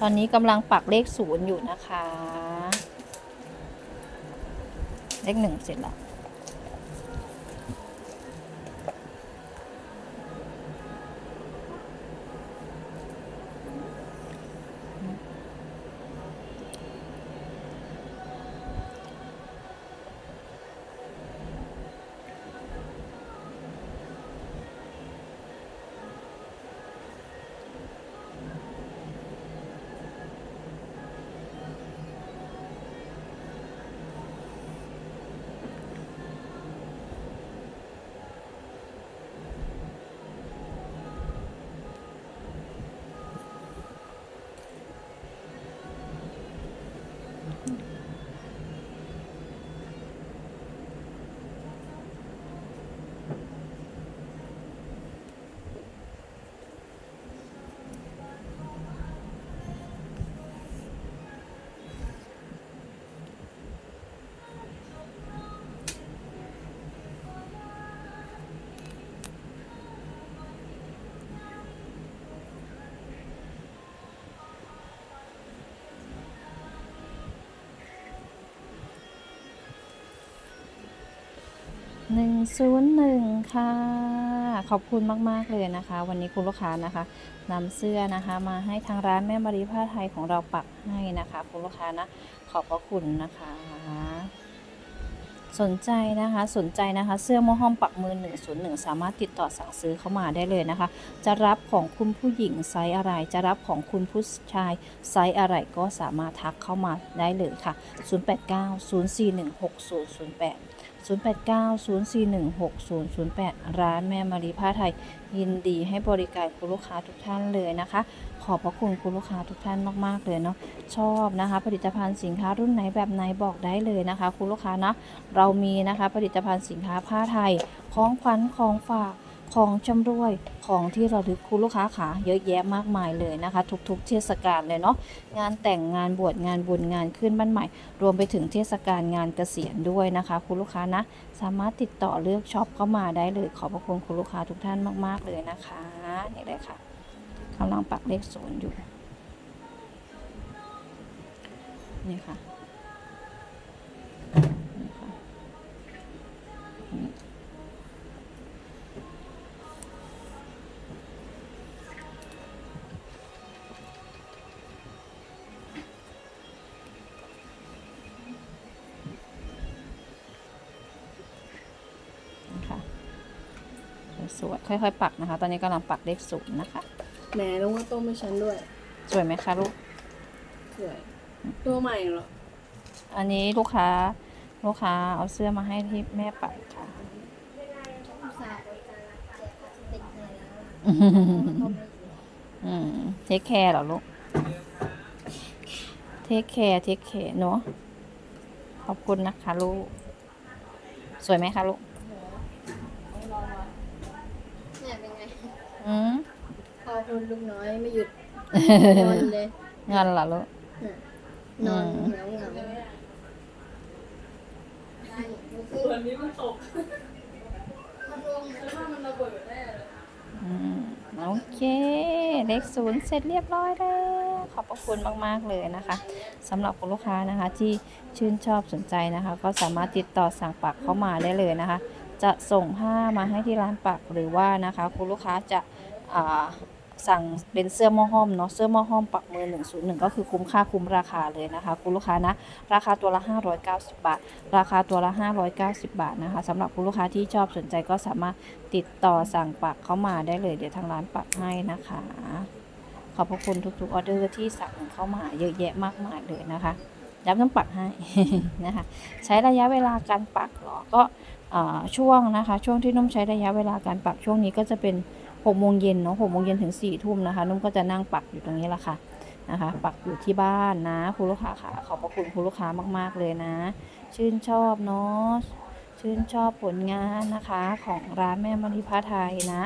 ตอนนี้กำลังปักเลขศูนย์อยู่นะคะ เลขหนึ่งเสร็จแล้ว หนึ่งศูนย์หนึ่งค่ะ ขอบคุณมาก ๆ เลยนะคะ วันนี้คุณลูกค้านะคะนำเสื้อนะคะ มาให้ทางร้านแม่มารีผ้าไทยของเราปักให้นะคะ คุณลูกค้านะ ขอบพระคุณนะคะ สนใจนะคะสนใจนะคะ เสื้อโมห้อมปักมือ 101 สามารถติดต่อสั่งซื้อเข้ามาได้เลยนะคะ จะรับของคุณผู้หญิงไซส์อะไร จะรับของคุณผู้ชายไซส์อะไรก็สามารถทักเข้ามาได้เลยค่ะ 089 041 6008 0890416008 ร้านแม่มารีผ้าไทยยินดีให้บริการคุณลูกค้าทุกท่านเลยนะคะ ขอบพระคุณคุณลูกค้าทุกท่านมากๆเลยเนาะชอบนะคะ ผลิตภัณฑ์สินค้ารุ่นไหนแบบไหนบอกได้เลยนะคะ คุณลูกค้านะเรามีนะคะผลิตภัณฑ์สินค้าผ้าไทยของขวัญของฝาก ของชำรวยของที่เราลึกคุณลูกค้าขาเยอะแยะมากมายเลยนะคะ ทุกๆ เทศกาลเลยเนาะงานแต่งงานบวชงานบุญงานขึ้นบ้านใหม่ รวมไปถึงเทศกาลงานเกษียณด้วยนะคะ คุณลูกค้านะ สามารถติดต่อเลือกช็อปเข้ามาได้เลย ขอบพระคุณคุณลูกค้าทุกท่านมากๆเลยนะคะนี่เลยค่ะกำลังปักเลขศูนย์อยู่นี่ค่ะ สวยๆค่อยๆ ปักนะคะ ตอนนี้กำลังปักเลขศูนย์นะคะ แหมลงว่าต้มให้ฉันด้วยสวยไหมคะลูก สวยตัวใหม่เหรออันนี้ลูกค้าลูกค้าเอาเสื้อมาให้ที่แม่ปักค่ะอุตส่าห์บริการรับแจกพลาสติกให้แล้วต้มไม่ดีอืมเทคแคร์เหรอลูก เทคแคร์เทคแคร์เนาะขอบคุณนะคะลูก สวยไหมคะลูก เนี่ยเป็นไง อืมพอคุณลูกน้อยไม่หยุดนอนเลยเงินเหรอลูกน่ะนอนอืมเหงาเหงาได้ดูสิส่วนนี้มันตกมันลงฉันว่ามันระเบิดแน่เลยอืมโอเค เลขศูนย์เสร็จเรียบร้อยแล้ว ขอบพระคุณมาก ๆ เลยนะคะสำหรับคุณลูกค้านะคะที่ชื่นชอบสนใจนะคะ ก็สามารถติดต่อสั่งปักเข้ามาได้เลยนะคะ จะส่งผ้ามาให้ที่ร้านปักหรือว่านะคะ คุณลูกค้าจะอ่า สั่งเป็นเสื้อหม้อห้อมเนาะเสื้อหม้อห้อมปักมือ 101 ก็คือคุ้มค่าคุ้มราคาเลยนะคะคุณลูกค้านะ ราคาตัวละ 590 บาท ราคาตัวละ 590 บาทนะคะสำหรับคุณลูกค้าที่ชอบสนใจก็สามารถติดต่อสั่งปักเข้ามาได้เลย เดี๋ยวทางร้านปักให้นะคะ ขอบพระคุณทุกๆออเดอร์ที่สั่งเข้ามาเยอะแยะมากมายเลยนะคะย้ำต้องปักให้นะคะใช้ระยะเวลาการปักหรอก็อช่วงนะคะ ช่วงที่นุ่มใช้ระยะเวลาการปักช่วงนี้ก็จะเป็น 6โมงเย็นเนาะ6โมงเย็นถึง4ทุ่มนะคะ นุ่มก็จะนั่งปักอยู่ตรงนี้แหละค่ะนะคะ ปักอยู่ที่บ้านนะคุณลูกค้าค่ะ ขอบพระคุณคุณลูกค้ามากๆเลยนะ ชื่นชอบเนาะชื่นชอบผลงานนะคะของร้านแม่มณีพาไทยนะ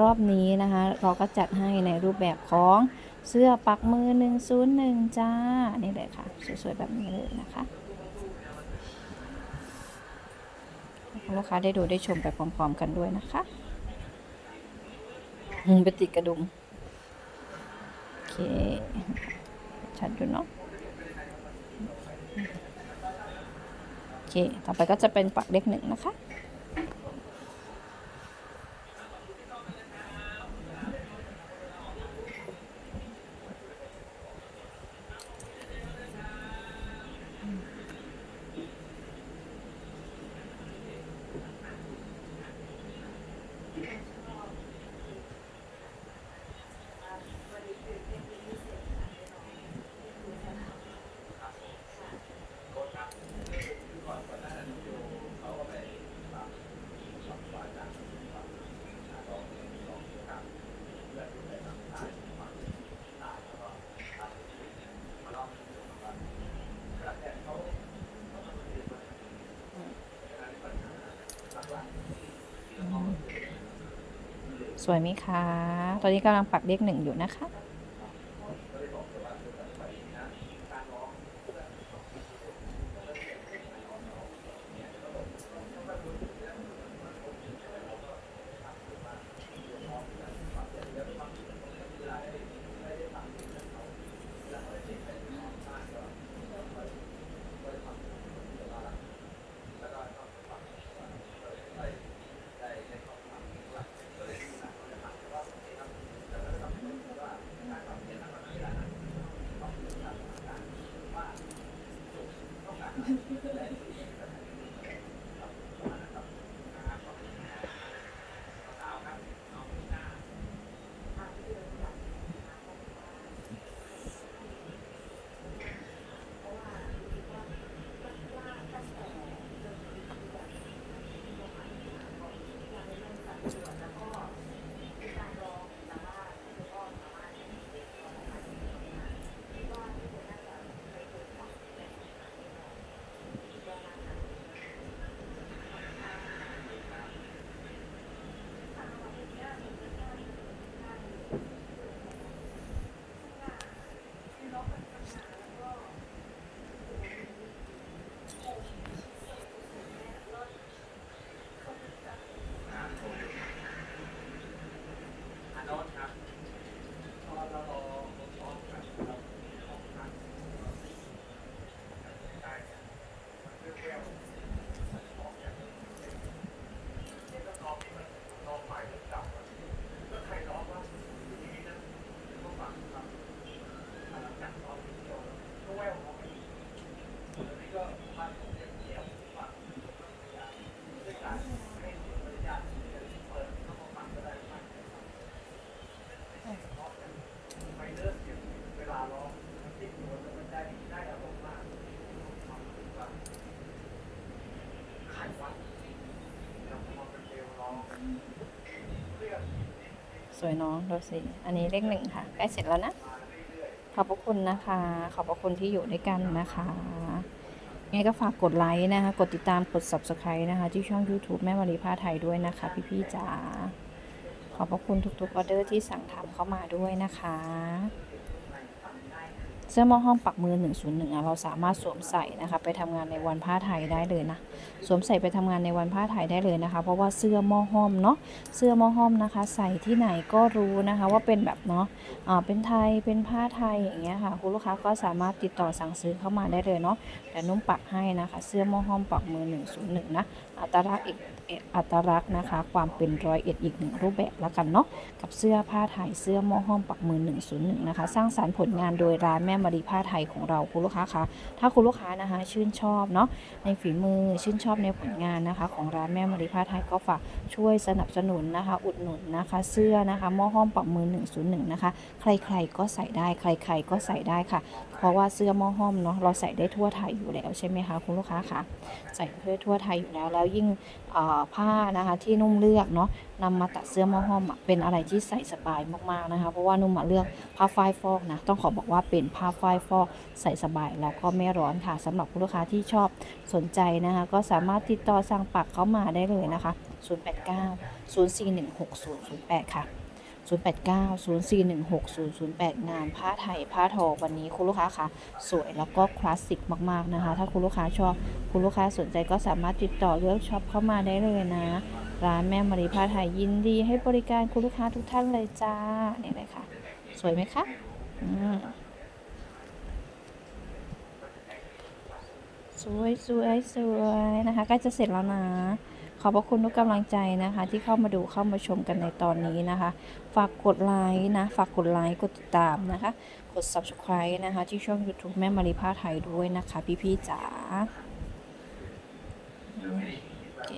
รอบนี้นะคะ เราก็จัดให้ในรูปแบบของเสื้อปักมือ 101 จ้า นี่เลยค่ะ สวยๆ แบบนี้เลยนะคะลูกค้าได้ดูได้ชมไปพร้อมๆกันด้วยนะคะ ไปติดกระดุม โอเค ชัดอยู่เนาะ โอเค ต่อไปก็จะเป็นปักเลขหนึ่งนะคะ สวยไหมคะ ตอนนี้กำลังปักเลขหนึ่งอยู่นะคะ สวยน้องดูสิอันนี้เลขหนึ่งค่ะใกล้เสร็จแล้วนะ ขอบพระคุณนะคะ ขอบพระคุณที่อยู่ด้วยกันนะคะยังไงก็ฝากกดไลค์นะคะ กดติดตามกด subscribe นะคะ ที่ช่อง YouTube แม่มารีผ้าไทยด้วยนะคะ พี่ๆจ๋าขอบพระคุณทุกๆออเดอร์ที่สั่งทำเข้ามาด้วยนะคะ เสื้อหม้อห้อมปักมือ 101อะเราสามารถสวมใส่นะคะไปทำงานในวันผ้าไทยได้เลยนะ สวมใส่ไปทำงานในวันผ้าไทยได้เลยนะคะ เพราะว่าเสื้อหม้อห้อมเนาะ เสื้อหม้อห้อมนะคะ ใส่ที่ไหนก็รู้นะคะว่าเป็นแบบเนาะอ่าเป็นไทย เป็นผ้าไทยอย่างเงี้ยค่ะ คุณลูกค้าก็สามารถติดต่อสั่งซื้อเข้ามาได้เลยเนาะ แต่นุ่มปักให้นะคะ เสื้อหม้อห้อมปักมือ 101นะ อัตลักษณ์อีก อัตลักษณ์นะคะ ความเป็นร้อยเอ็ดอีกหนึ่งรูปแบบและกันเนาะกับเสื้อผ้าไทยเสื้อหม้อห้อมปักมือ 101 นะคะ สร้างสรรค์ผลงานโดยร้านแม่มารีผ้าไทยของเราคุณลูกค้าคะถ้าคุณลูกค้านะคะ ชื่นชอบเนาะในฝีมือชื่นชอบในผลงานนะคะ ของร้านแม่มารีผ้าไทยก็ฝากช่วยสนับสนุนนะคะ อุดหนุนนะคะ เสื้อนะคะหม้อห้อมปักมือ 101 นะคะ ใครๆก็ใส่ได้ใคร ๆ ก็ใส่ได้ค่ะ เพราะว่าเสื้อหม้อห้อมเนาะเราใส่ได้ทั่วไทยอยู่แล้วใช่ไหมคะคุณลูกค้าคะใส่ได้ทั่วไทยอยู่แล้ว แล้วยิ่งผ้านะคะที่นุ่มเลือกเนาะนำมาตัดเสื้อหม้อห้อมเป็นอะไรที่ใส่สบายมากๆนะคะ เพราะว่านุ่มมาเลือกผ้าฝ้ายฟอกนะต้องขอบอกว่าเป็นผ้าฝ้ายฟอกใส่สบายแล้วก็ไม่ร้อนค่ะสำหรับคุณลูกค้าที่ชอบสนใจนะคะก็สามารถติดต่อสั่งปักเข้ามาได้เลยนะคะ 089 0416008 ค่ะ 089-0416-008 งานผ้าไทยผ้าทอวันนี้คุณลูกค้าคะสวยแล้วก็คลาสสิกมากๆนะคะ ถ้าคุณลูกค้าชอบคุณลูกค้าสนใจก็สามารถติดต่อเลือกช็อปเข้ามาได้เลยนะ ร้านแม่มารีผ้าไทยยินดี ให้บริการคุณลูกค้าทุกท่านเลยจ้าเนี่เลยค่ะ สวยไหมคะสวยสวยสวยนะคะใกล้จะเสร็จแล้วนะ ขอบพระคุณทุกกำลังใจนะคะ ที่เข้ามาดูเข้ามาชมกันในตอนนี้นะคะ ฝากกดไลค์นะ ฝากกดไลค์กดติดตามนะคะ กด subscribe นะคะ ที่ช่อง YouTube แม่มาริพาไทยด้วยนะคะ พี่ๆจ๋าโอเค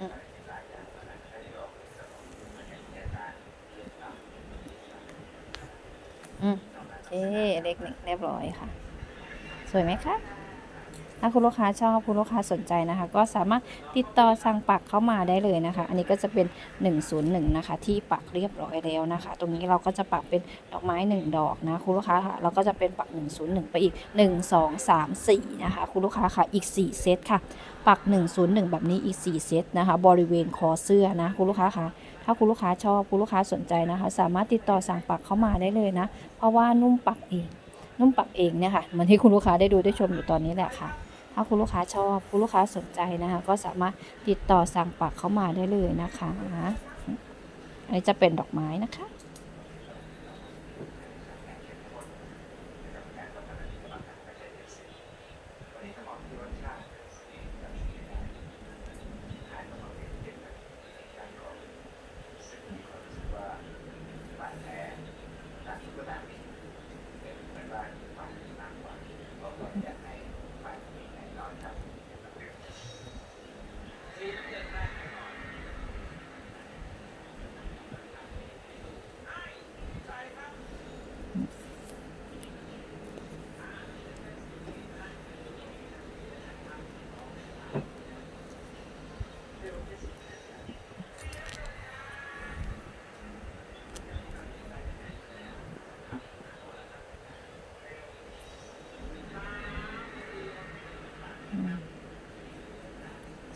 อืมอืมโอ เคเล็กเรียบร้อยค่ะ สวยไหมคะถ้าคุณลูกค้าชอบคุณลูกค้าสนใจนะคะ ก็สามารถติดต่อสั่งปักเข้ามาได้เลยนะคะ อันนี้ก็จะเป็น 101 นะคะ ที่ปักเรียบร้อยแล้วนะคะ ตรงนี้เราก็จะปักเป็นดอกไม้ 1 ดอกนะคุณลูกค้าค่ะเราก็จะเป็นปัก 101 ไปอีก 1 2 3 4 นะคะคุณลูกค้าค่ะอีก 4 เซตค่ะ ปัก 101 แบบนี้อีก 4 เซตนะคะ บริเวณคอเสื้อนะคุณลูกค้าค่ะ ถ้าคุณลูกค้าชอบคุณลูกค้าสนใจนะคะ สามารถติดต่อสั่งปักเข้ามาได้เลยนะ เพราะว่านุ่มปักเอง นุ่มปักเองเนี่ยค่ะเหมือนที่คุณลูกค้าได้ดูได้ชมอยู่ตอนนี้แหละค่ะ ถ้าคุณลูกค้าชอบคุณลูกค้าสนใจนะคะ ก็สามารถติดต่อสั่งปักเข้ามาได้เลยนะคะอันนี้จะเป็นดอกไม้นะคะ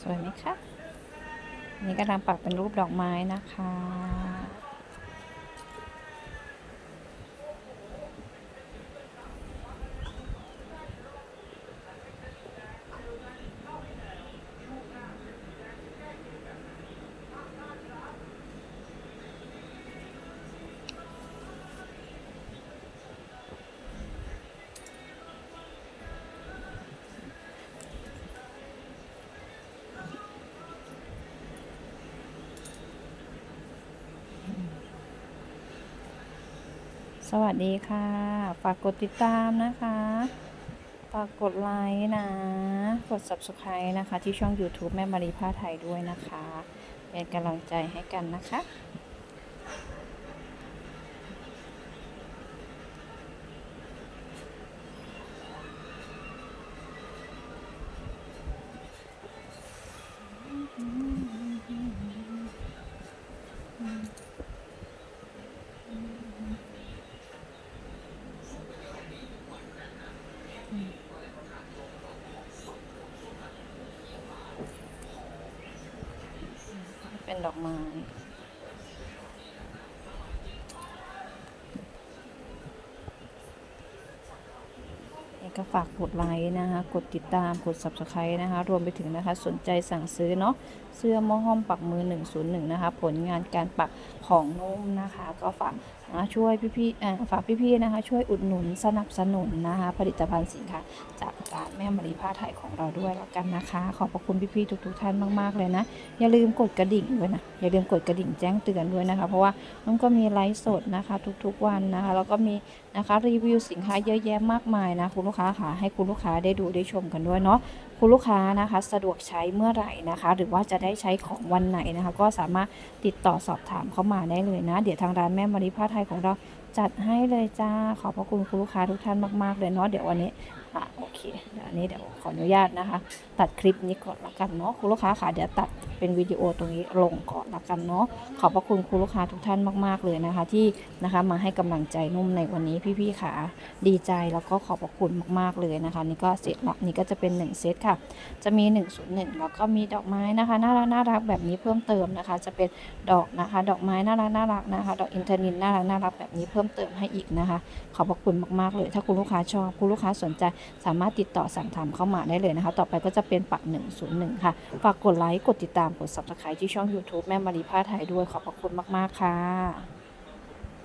สวยไหมคะนนี่กำลังปักเป็นรูปดอกไม้นะคะ สวัสดีค่ะ ฝากกดติดตามนะคะ ฝากกดไลค์นะ กด subscribe นะคะ ที่ช่อง YouTube แม่มารีผ้าไทยด้วยนะคะ เป็นกำลังใจให้กันนะคะ เป็นดอกไม้นี่ก็ฝากกดไลค์นะคะ กดติดตาม กด subscribe นะคะ รวมไปถึงนะคะ สนใจสั่งซื้อเนาะ เสื้อหม้อห้อมปักมือ 101 นะคะ ผลงานการปักของนุ่มนะคะ ก็ฝากนะช่วยพี่ๆฝากพี่ๆนะคะ ช่วยอุดหนุนสนับสนุนนะคะ ผลิตภัณฑ์สินค้าจาก แม่มารีผ้าไทยของเราด้วยแล้วกันนะคะ ขอบพระคุณพี่ๆทุกๆท่านมากๆเลยนะ อย่าลืมกดกระดิ่งด้วยนะ อย่าลืมกดกระดิ่งแจ้งเตือนด้วยนะคะ เพราะว่าน้องก็มีไลฟ์สดนะคะ ทุกๆวันนะคะ แล้วก็มีนะคะรีวิวสินค้าเยอะแยะมากมายนะคุณลูกค้าค่ะ ให้คุณลูกค้าได้ดูได้ชมกันด้วยเนาะ คุณลูกค้านะคะ สะดวกใช้เมื่อไหร่นะคะ หรือว่าจะได้ใช้ของวันไหนนะคะ ก็สามารถติดต่อสอบถามเข้ามาได้เลยนะ เดี๋ยวทางร้านแม่มาริผ้าไทยของเรา จัดให้เลยจ้า ขอบพระคุณคุณลูกค้าทุกท่านมากๆเลยเนาะเดี๋ยววันนี้อะโอเคเดี๋ยวอันนี้เดี๋ยวขออนุญาตนะคะ ตัดคลิปนี้ก่อนละกันเนาะคุณลูกค้าค่ะเดี๋ยวตัดเป็นวิดีโอตรงนี้ลงก่อนละกันเนาะขอบพระคุณคุณลูกค้าทุกท่านมาก ๆเลยนะคะ ที่นะคะมาให้กำลังใจนุ่มในวันนี้พี่ๆค่ะดีใจแล้วก็ขอบพระคุณมากๆเลยนะคะ นี่ก็เสร็จละนี่ก็จะเป็น 1 เซตค่ะ จะมี 101 แล้วก็มีดอกไม้นะคะน่ารักน่ารักแบบนี้เพิ่มเติมนะคะ จะเป็นดอกนะคะ ดอกไม้น่ารักน่ารักนะคะ ดอกอินทนินน่ารักน่ารักแบบนี้เพิ่มเติมให้อีกนะคะ ขอบพระคุณมากๆเลย ถ้าคุณลูกค้าชอบคุณลูกค้าสนใจสามารถติดต่อสั่งทำเข้ามาได้เลยนะคะ ต่อไปก็จะเป็นปัก 101 ค่ะ ฝากกดไลค์ กดติดตาม กด subscribe ที่ช่อง YouTube แม่มารีผ้าไทยด้วย ขอบพระคุณมากๆค่ะ